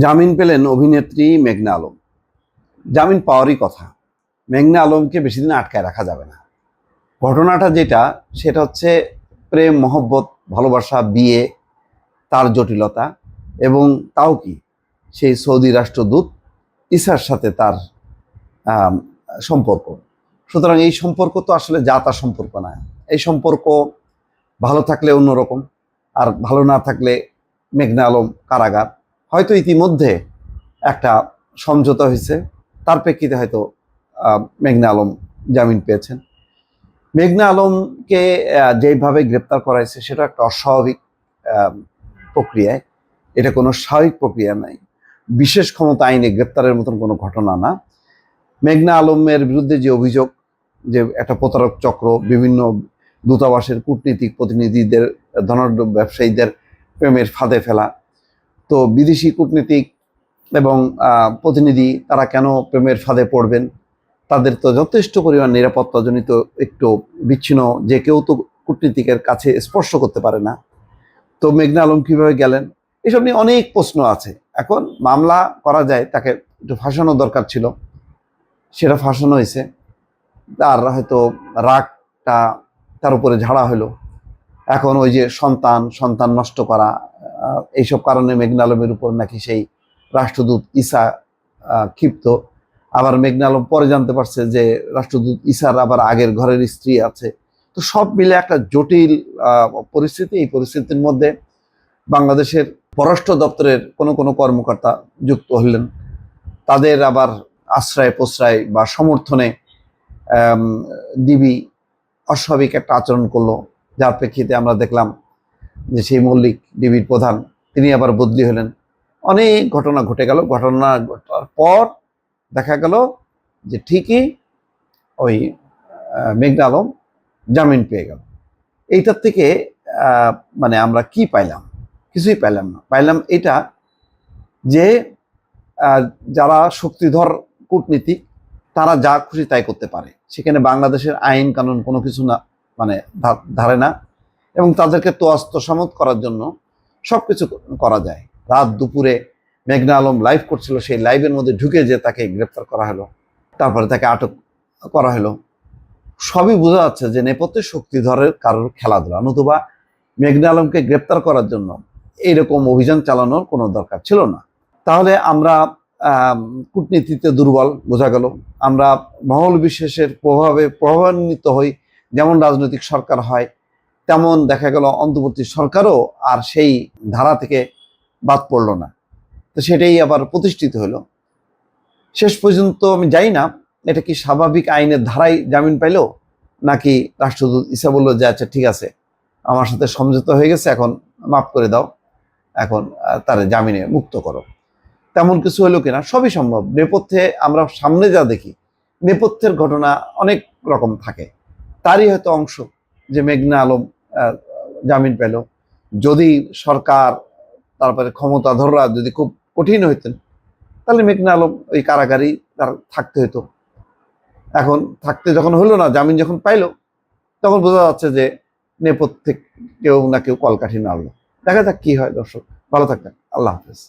জামিন পেলেন অভিনেত্রী মেঘনা আলম। জামিন পাওয়ারই কথা। মেঘনা আলমকে বেশি দিন আটকায় রাখা যাবে না। ঘটনাটা যেটা, সেটা হচ্ছে প্রেম, মহব্বত, ভালোবাসা, বিয়ে, তার জটিলতা এবং তাও কি? সেই সৌদি রাষ্ট্রদূত ইসার সাথে তার সম্পর্ক। সুতরাং এই সম্পর্ক তো আসলে যা তা সম্পর্ক না। এই সম্পর্ক ভালো থাকলে অন্যরকম, আর ভালো না থাকলে মেঘনা আলম কারাগার। হয়তো ইতিমধ্যে একটা সমঝোতা হয়েছে। তার প্রেক্ষিতে হয়তো মেঘনা আলম জামিন পেয়েছেন। মেঘনা আলমকে যেভাবে গ্রেপ্তার করা হয়েছে সেটা একটা অস্বাভাবিক প্রক্রিয়ায়। এটা কোনো স্বাভাবিক প্রক্রিয়া নাই। বিশেষ ক্ষমতা আইনে গ্রেপ্তারের মতন কোনো ঘটনা না। মেঘনা আলমের বিরুদ্ধে যে অভিযোগ, যে একটা প্রতারক চক্র, বিভিন্ন দূতাবাসের কূটনীতিক প্রতিনিধিদের, ধনাঢ্য ব্যবসায়ীদের প্রেমের ফাঁদে ফেলা তো বিদেশি কূটনীতিক এবং প্রতিনিধি তারা কেন প্রেমের ফাঁদে পড়বেন? তাদের তো যথেষ্ট পরিমাণ নিরাপত্তাজনিত একটু বিচ্ছিন্ন যে কেউ তো কূটনীতিকের কাছে স্পর্শ করতে পারে না। তো মেঘনা আলম কীভাবে গেলেন? এসব নিয়ে অনেক প্রশ্ন আছে। এখন মামলা করা যায়, তাকে একটু ফাঁসানো দরকার ছিল। সেটা ফাঁসানো হয়েছে। তার হয়তো রাগটা তার উপরে ঝাড়া হলো। এখন ওই যে সন্তান সন্তান নষ্ট করা এইসব কারণে মেঘনালমের উপর নাকি সেই রাষ্ট্রদূত ঈসা ক্ষিপ্ত। আবার মেঘনালম পরে জানতে পারছে যে রাষ্ট্রদূত ঈসার আবার আগের ঘরের স্ত্রী আছে। তো সব মিলে একটা জটিল পরিস্থিতি। এই পরিস্থিতির মধ্যে বাংলাদেশের পররাষ্ট্র দপ্তরের কোনো কোনো কর্মকর্তা যুক্ত হলেন। তাদের আবার আশ্রয় প্রশ্রয় বা সমর্থনে ডিবি অস্বাভাবিক একটা আচরণ করল। যার প্রেক্ষিতে আমরা দেখলাম যে সেই মল্লিক ডিবির প্রধান, তিনি আবার বদলি হলেন। অনেক ঘটনা ঘটে গেল। ঘটনা ঘটার পর দেখা গেল যে ঠিকই ওই মেঘনা আলম জামিন পেয়ে গেল। এইটার থেকে মানে আমরা কি পাইলাম? কিছুই পাইলাম না। পাইলাম এটা যে যারা শক্তিধর কূটনীতিক, তারা যা খুশি তাই করতে পারে। সেখানে বাংলাদেশের আইন কানুন কোনো কিছু না মানে ধারে না। এবং তাদেরকে তোয়াস্ত সামত করার জন্য সব কিছু করা যায়। রাত দুপুরে মেঘনা আলম লাইভ করছিল, সেই লাইভের মধ্যে ঢুকে যে তাকে গ্রেপ্তার করা হলো। তারপরে তাকে আটক করা হলো। সবই বোঝা যাচ্ছে যে নেপথ্যে শক্তিধরের কারোর খেলাধুলা, নতুবা মেঘনা আলমকে গ্রেপ্তার করার জন্য এইরকম অভিযান চালানোর কোনো দরকার ছিল না। তাহলে আমরা কূটনীতিতে দুর্বল বোঝা গেল। আমরা মহল বিশেষের প্রভাবে প্রভাবান্বিত হই, যেমন রাজনৈতিক সরকার হয় তেমন দেখা গেল অন্তর্বর্তী সরকারও আর সেই ধারা থেকে বাদ পড়ল না। তো সেটাই আবার প্রতিষ্ঠিত হলো। শেষ পর্যন্ত আমি যাই না, এটা কি স্বাভাবিক আইনের ধারায় জামিন পাইলো, নাকি রাষ্ট্রদূত ইসা বলল যে আচ্ছা ঠিক আছে, আমার সাথে সমঝোতা হয়ে গেছে, এখন মাফ করে দাও, এখন তার জামিনে মুক্ত করো। তেমন কিছু হলো কিনা, সবই সম্ভব। নেপথ্যে আমরা সামনে যা দেখি, নেপথ্যের ঘটনা অনেক রকম থাকে। তারই হয়তো অংশ। যে মেঘনা আলম জামিন পেল। যদি সরকার তারপরে ক্ষমতাধররা যদি খুব কঠিন হইতেন, তাহলে মেঘনা আলম ওই কারাগারেই তার থাকতে হতো এখন থাকতে যখন হলো না, জামিন যখন পাইলো, তখন বোঝা যাচ্ছে যে নেপথ্যে কেউ না কেউ কলকাঠি নাড়লো। দেখা যাক কি হয় দর্শক। ভালো থাকবেন। আল্লাহ হাফেজ।